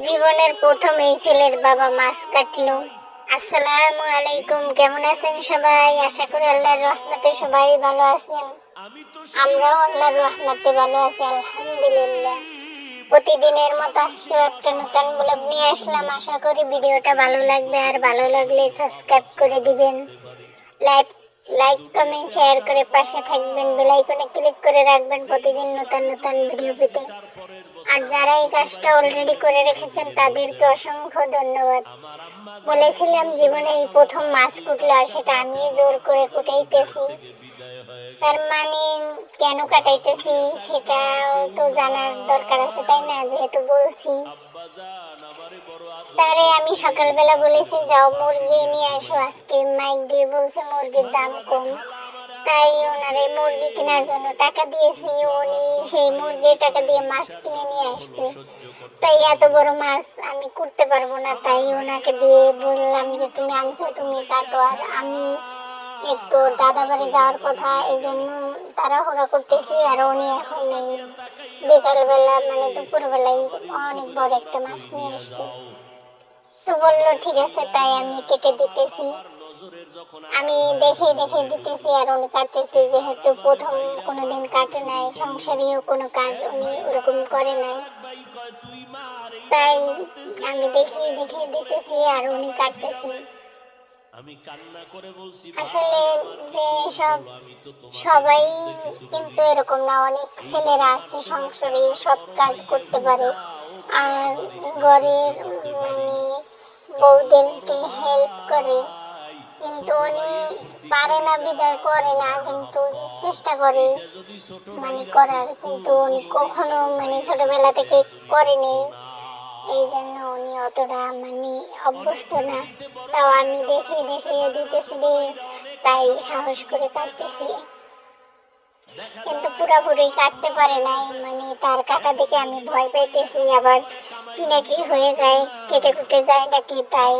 জীবনের প্রথম এই ছেলের বাবা মাছ কাটলো। আসসালামু আলাইকুম, কেমন আছেন সবাই? আশা করি আল্লাহর রহমতে সবাই ভালো আছেন। আমরাও আল্লাহর রহমতে ভালো আছি, আলহামদুলিল্লাহ। প্রতিদিনের মতো আজকেও একটা নতুন ব্লগ নিয়ে আসলাম। আশা করি ভিডিওটা ভালো লাগবে, আর ভালো লাগলে সাবস্ক্রাইব করে দিবেন। লাইক লাইক, কমেন্ট, শেয়ার করে পাশে থাকবেন। বেল আইকনে ক্লিক করে রাখবেন প্রতিদিন নতুন নতুন ভিডিও পেতে। আর যারা এই কাজটা অলরেডি করে রেখেছেন, তাদেরকে অসংখ্য ধন্যবাদ। বলেছিলাম জীবনে এই প্রথম মাছ কুটলো আর সেটা আমি জোর করে কুটাইতেছি তার মানে কেন কাটাইতেছি সেটাও তো জানার দরকার আছে, তাই না? যেহেতু বলছি। তারে আমি সকালবেলা বলেছি, যাও মুরগি নিয়ে আসো, আজকে মাইক দিয়ে বলছে মুরগির দাম কম। তাই ওনারে মুরগি কেনার জন্য টাকা দিয়েছি। উনি সেই মুরগির টাকা দিয়ে মাছ কিনে নিয়ে আসছে। তাই এত বড় মাছ আমি করতে পারব না। তাই ওনাকে দিয়ে বললাম যে, তুমি আনছো, তুমি কাটো। আর আমি একটু দাদা বাড়ি যাওয়ার কথা, এই জন্য তাড়াহুড়া করতেছি। আর উনি এখন এই বিকালবেলা মানে দুপুরবেলায় অনেক বড় একটা মাছ নিয়ে আসছে। তো বলল, ঠিক আছে, তাই আমি কেটে দিতেছি। আমি দেখে দেখে দিতেছি আর উনি কাটতেছি যেহেতু প্রথম কোনোদিন কাটে নাই সংসারেও কোনো কাজ উনি ওরকম করে নাই। তাই আমি দেখে দেখে দিতেছি আর উনি কাটতেছি আসলে যে সব সবাই কিন্তু এরকম না অনেক ছেলেরা আছে সংসারে সব কাজ করতে পারে। আর ঘরের মানে বউদেরকে হেল্প করে। কিন্তু উনি পারে না, বিদায় করে না, কিন্তু চেষ্টা করে মানে করার। কিন্তু উনি কখনো মানে ছোটবেলা থেকে করেনি। এই জন্য উনি অতটা মানে অভ্যস্ত না। তাও আমি দেখে দেখে দিতেছি তাই সাহস করে কাটতেছি। কিন্তু পুরোপুরি কাটতে পারে নাই। মানে তার কাটা দেখে আমি ভয় পাইতেছি। আবার কি না কি হয়ে যায়, কেটে কুটে যায় নাকি তাই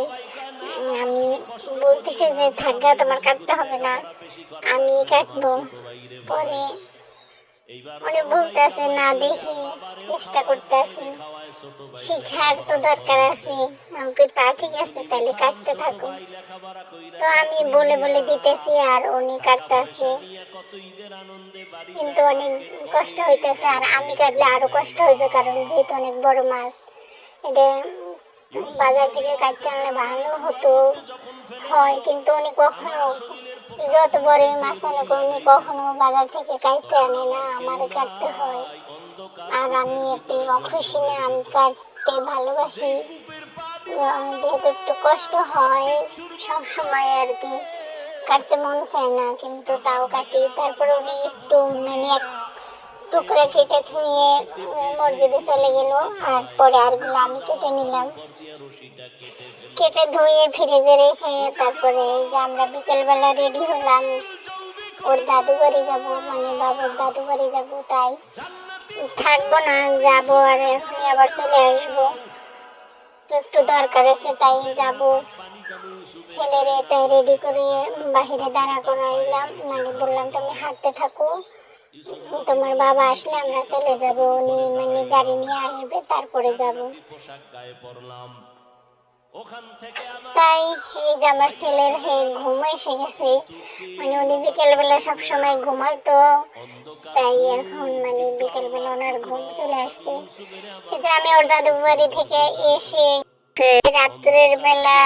আমি বলতেছি যে থাকা তোমার কাটতে হবে না। আমি কাটবো। পরে উনি বলতেছে না, দেখি, চেষ্টা করতে আছি। শিখার তো দরকার আছে। আমাকে তা ঠিক আছে তাহলে কাটতে থাকো। তো আমি বলে বলে দিতেছি আর উনি কাটতে আছে। কিন্তু অনেক কষ্ট হইতেছে। আর আমি কাটলে আরও কষ্ট হইবে, কারণ যেহেতু অনেক বড় মাছ, এটা বাজার থেকে কাটতে আনলে ভালো হতো। হয় কিন্তু উনি কখনো যত বড় মাছ আনে উনি কখনো বাজার থেকে কাটতে আনে না আমার কাটতে হয়। আর আমি এতে অখুশি না আমি কাটতে ভালোবাসি। যেহেতু একটু কষ্ট হয় সব সময় আর কি কাটতে মন চায় না কিন্তু তাও কাটি। তারপর উনি একটু মানে এক টুকরা কেটে উম, মসজিদে চলে গেল আর পরে আরগুলো আমি কেটে নিলাম। কেটে ধুয়ে ফ্রিজে রেখে তারপরে যে আমরা বিকেলবেলা রেডি হলাম, ওর দাদু বাড়ি যাব মানে বাবার দাদু বাড়ি যাব, তাই থাকব না, যাব আর এখনই আবার চলে আসব। তো একটু দরকার আছে, তাই যাব। ছেলেরে তাই রেডি করে বাহিরে দাঁড়া করাইলাম মানে বললাম তুমি হাঁটতে থাকো। তোমার বাবা আসলে আমরা চলে যাব, উনি মানে গাড়ি নিয়ে আসবে, তারপরে যাব। তাই এই যে আমার ছেলের হে ঘুম এসে গেছে মানে উনি বিকেলবেলা সব সময় ঘুমায় তো, তাই এখন মানে বিকেলবেলা ওনার ঘুম চলে আসছে। এই যে আমি ওর দাদু বাড়ি থেকে এসে রাত্রের বেলা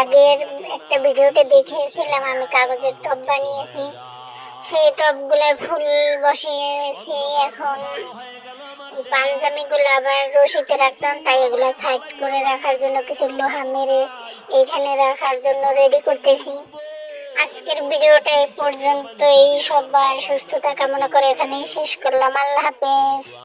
আগের একটা ভিডিওতে দেখেছিলাম আমি কাগজের টব বানিয়েছি। সেই টপগুলো ফুল বসিয়েছি এখন। পাঞ্জাবিগুলো আবার রশিতে রাখতাম, তাই এগুলো সাইড করে রাখার জন্য কিছু লোহা মেরে এখানে রাখার জন্য রেডি করতেছি। আজকের ভিডিওটা এই পর্যন্তই। সবার সুস্থতা কামনা করে এখানেই শেষ করলাম। আল্লাহ হাফেজ।